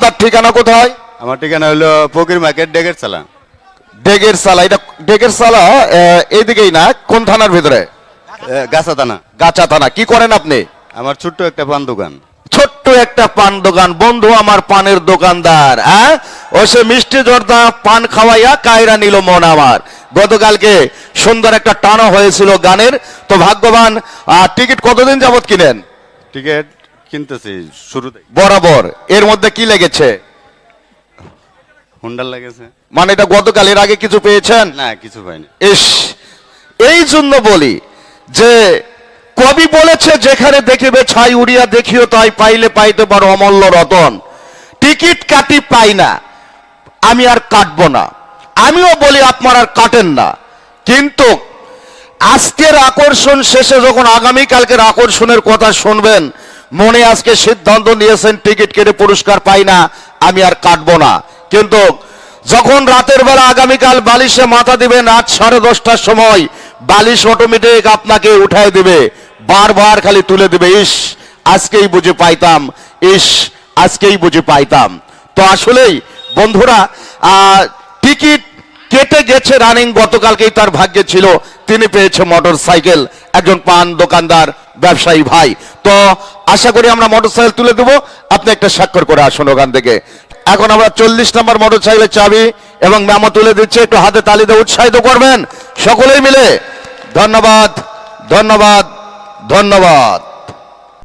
আপনার ঠিকানা কোথায়? আমার ঠিকানা হলো ফকির মার্কেট ডেগের চালা ডেগের সালা এটা ডেগের সালা আহ, এইদিকেই না? কোন থানার ভিতরে? গাছা থানা। গাছা থানা। কি করেন আপনি? আমার ছোট্ট একটা পান দোকান। ছোট্ট একটা পান দোকান। বন্ধু আমার পানের দোকানদার হ্যাঁ ও সে মিষ্টি জর্দা পান খাওয়াইয়া কায়রা নিল মন আমার। গতকালকে সুন্দর একটা টানো হয়েছিল গানের। তো ভাগ্যবান টিকিট কতদিন যাবত কিনেন? টিকিট কিনতেছি শুরুতে বরাবর। এর মধ্যে কি লেগেছে? হুন্ডার লেগেছে। মানে এটা গতকাল এর আগে কিছু পেয়েছেন? না কিছু পাইনি। ইস এই জন্য বলি যে কবি বলেছে যেখানে দেখিবে ছাই উড়িয়া দেখিও তাই পাইলে পাইতে পারো অমূল্য রতন। টিকিট কাটি পাই না আমি আর কাটবো না। আমিও বলি আপনার আর কাটেন না। কিন্তু আজকের আকর্ষণ শেষে যখন আগামী কালকের আকর্ষণের কথা শুনবেন মনে আজকে সিদ্ধান্ত নিয়েছেন, টিকিট কেটে পুরস্কার পাই না, আমি আর কাটবো না। কিন্তু যখন রাতের বেলা আগামীকাল বালিশে মাথা দিবেন রাত সাড়ে দশটার সময় বালিশ অটোমেটিক আপনাকে উঠায় দিবে, বারবার খালি তুলে দিবে, ইস, আজকেই বুঝে পাইতাম, ইস, আজকেই বুঝে পাইতাম। তো আসলেই, বন্ধুরা টিকিট কেটে গেছে রানিং, গতকালকেই তার ভাগ্যে ছিল, তিনি পেয়েছে মোটর সাইকেল একজন পান দোকানদার, ব্যবসায়ী ভাই। তো আশা করি আমরা মোটরসাইকেল তুলে দেবো। আপনি একটা স্বাক্ষর করে আসুন ওখান থেকে। এখন আমরা চল্লিশ নম্বর মোটরসাইকেলের চাবি এবং ম্যামো তুলে দিচ্ছে। একটু হাতে তালি দিয়ে উৎসাহিত করবেন। সকলেই মিলে ধন্যবাদ ধন্যবাদ ধন্যবাদ।